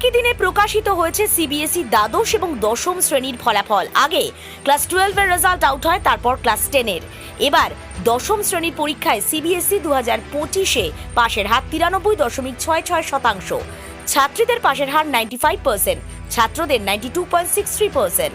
একই দিনে প্রকাশিত হয়েছে সিবিএসই দ্বাদশ এবং দশম শ্রেণির ফলাফল। আগে ক্লাস টুয়েলভের রেজাল্ট আউট হয়, তারপর ক্লাস টেনের এবার দশম শ্রেণির পরীক্ষায় সিবিএসই দু হাজার পঁচিশে পাশের হার তিরানব্বই দশমিক ছয় ছয় শতাংশ। ছাত্রীদের পাশের হার নাইনটি ফাইভ পার্সেন্ট ছাত্রদের ninety two point six three percent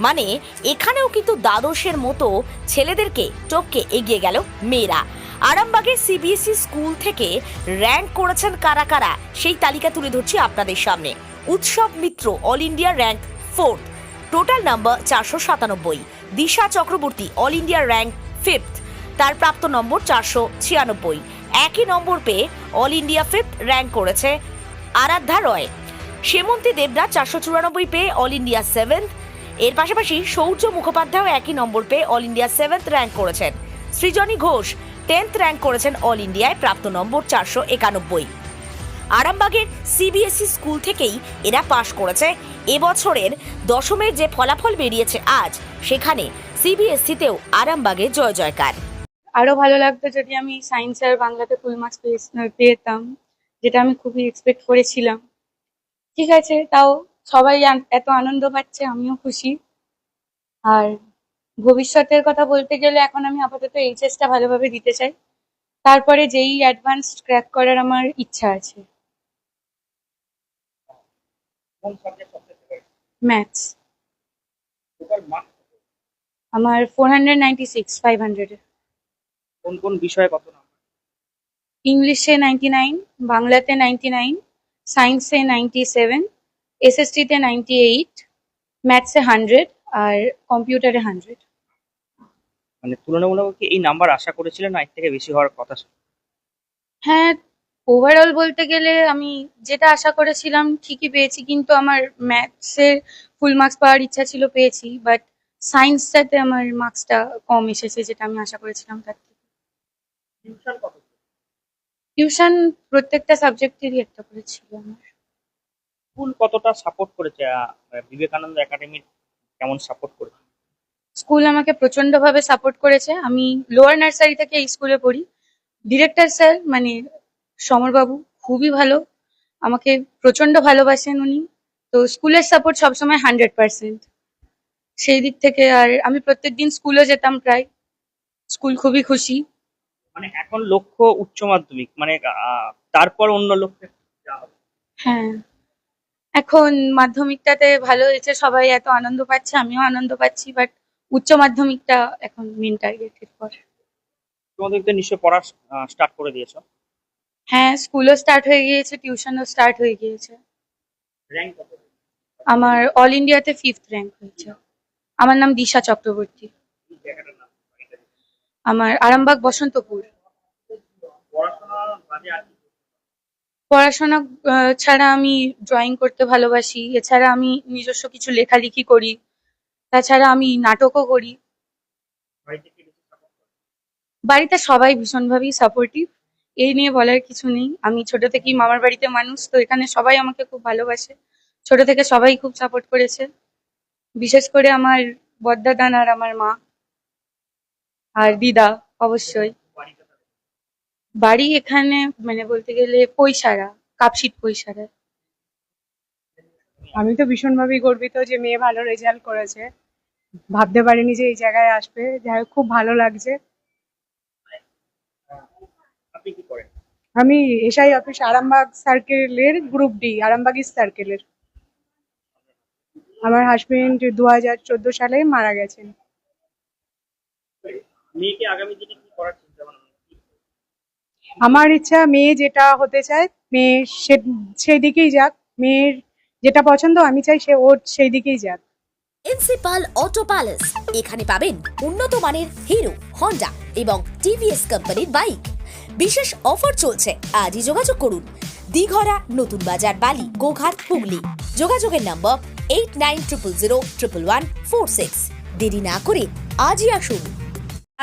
মানে এখানেও কিন্তু দ্বাদশের মতো ছেলেদেরকে টপকে এগিয়ে গেল মেয়েরা। আরামবাগের সিবিএসই স্কুল থেকে র্যাঙ্ক করেছেন কারা কারা, সেই তালিকা তুলে ধরছি আপনাদের সামনে। Utsab Mitra, all India rank fourth. Total number চারশো সাতানব্বই। Disha Chakraborty, all India rank fifth. তার প্রাপ্ত নম্বর চারশো ছিয়ানব্বই। একই নম্বর পেয়ে অল ইন্ডিয়া ফিফথ র্যাঙ্ক করেছে আরাধ্যা রয়। সেমন্তী দেবরা চারশো চুরানব্বই পেয়ে অল ইন্ডিয়া সেভেন্থ। এর পাশাপাশি সৌর্য মুখোপাধ্যায় একই নম্বর পেয়ে অল ইন্ডিয়া সেভেন্থ র্যাঙ্ক করেছেন। সৃজনী ঘোষ টেন্থ র্যাঙ্ক করেছেন অল ইন্ডিয়ায় প্রাপ্ত নম্বর চারশো একানব্বই। আরামবাগের সিবিএসই স্কুল থেকেই এরা পাশ করেছে। এবছরের দশমের যে ফলাফল বেরিয়েছে আজ, সেখানে সিবিএসসিতেও আরামবাগে জয় জয়কার। আরও ভালো লাগতো যদি আমি সায়েন্স আর বাংলাতে ফুল মার্কস পেতাম, যেটা আমি খুবই এক্সপেক্ট করেছিলাম। ঠিক আছে, তাও সবাই এত আনন্দ পাচ্ছে আমিও খুশি। আর ভবিষ্যতের কথা বলতে গেলে এখন আমি আপাতত এইচএসটা ভালোভাবে দিতে চাই। তারপরে যেই অ্যাডভান্স ক্র্যাক করার আমার ইচ্ছা আছে। ম্যাথস আমার four hundred ninety six five hundred কোন কোন বিষয়ে কত নাম্বার? ইংলিশে নাইনটি নাইন বাংলাতে নাইনটি নাইন সায়েন্সে নাইনটি সেভেন এসএসটিতে নাইনটি এইট ম্যাথসে হান্ড্রেড আর কম্পিউটারে হান্ড্রেড মানে তুলনামূলক কি এই নাম্বার আশা করেছিলেন না? এর থেকে বেশি হওয়ার কথা ছিল? হ্যাঁ ওভারঅল বলতে গেলে আমি যেটা আশা করেছিলাম ঠিকই পেয়েছি কিন্তু আমার ম্যাথসের ফুল মার্কস পাওয়ার ইচ্ছা ছিল পেয়েছি বাট সায়েন্সটাতে আমার মার্কসটা কম এসেছে যেটা আমি আশা করেছিলাম তার থেকে। টিউশন কত টিউশন প্রত্যেকটা সাবজেক্টেরই একটা করে ছিল আমার। স্কুল কতটা সাপোর্ট করেছে বিবেকানন্দ একাডেমির কেমন সাপোর্ট করেছে? স্কুল আমাকে প্রচন্ডভাবে সাপোর্ট করেছে। আমি লোয়ার নার্সারি থেকে এই স্কুলে পড়ি। ডিরেক্টর স্যার মানে সমরবাবু খুবই ভালো। আমাকে প্রচণ্ড ভালোবাসেন উনি। তো স্কুলের সাপোর্ট সবসময় হান্ড্রেড পার্সেন্ট সেই দিক থেকে আর আমি প্রত্যেকদিন স্কুলে যেতাম প্রায়। স্কুল খুবই খুশি। মানে এখন লক্ষ্য উচ্চ মাধ্যমিক। মানে তারপর অন্য লক্ষ্যে হ্যাঁ। এখন মাধ্যমিকটাতে ভালো হয়েছে সবাই এত আনন্দ পাচ্ছে আমিও আনন্দ পাচ্ছি বাট উচ্চ মাধ্যমিকটা এখন মেন টার্গেটের পর। তোমাদের তো নিশ্চয় পড়া স্টার্ট করে দিয়েছ? হ্যাঁ স্কুলও স্টার্ট হয়ে গিয়েছে টিউশনও স্টার্ট হয়ে গিয়েছে। র্যাঙ্ক কত? আমার অল ইন্ডিয়াতে ফিফথ র্যাঙ্ক হয়েছে। আমার নাম দিশা চক্রবর্তী। আমার আরামবাগ বসন্তপুর। পড়াশোনা বাদে আর কি পড়াশোনা ছাড়া আমি ড্রয়িং করতে ভালোবাসি। এছাড়া আমি নিজস্ব কিছু লেখালেখি করি। তাছাড়া আমি নাটকও করি। বাড়িতে সবাই ভীষণভাবেই সাপোর্টিভ এই নিয়ে বলার কিছু নেই। আমি ছোট থেকেই মামার বাড়িতে মানুষ তো এখানে সবাই আমাকে খুব ভালোবাসে। ছোট থেকে সবাই খুব সাপোর্ট করেছে। বিশেষ করে আমার বদ্দাদান আর আমার মা। আর দিদা অবশ্যই। বাড়ি এখানে মানে বলতে গেলে পৈশারা কাপশিট পৈশারা আমি তো ভীষণভাবেই গর্বিত যে মেয়ে ভালো রেজাল্ট করেছে। ভাবতে পারিনি যে এই জায়গায় আসবে। যাই হোক খুব ভালো লাগছে। আপনি কি করেন? আমি এসআই অফিস আরামবাগ সার্কেলের গ্রুপ ডি আরামবাগ ইস্ট সার্কেলের আমার হাজবেন্ড দু হাজার চোদ্দ সালে মারা গেছেন। মেয়েকে আগামী দিনে কি করার? আমার ইচ্ছা মেয়ে যেটা হতে চায়, মেয়ে সে- সেই দিকেই যাক। মেয়ের যেটা পছন্দ আমি চাই সে ওর সেই দিকেই যাক। প্রিন্সিপাল অটো প্যালেস এখানে পাবেন উন্নত মানের হিরো হন্ডা এবং টিভিএস কোম্পানির বাইক। বিশেষ অফার চলছে, আজই যোগাযোগ করুন। দিঘরা, নতুন বাজার, বালি, গোঘাট, হুগলি। যোগাযোগের number eight nine triple zero triple one four six দেরি না করে আজই আসুন।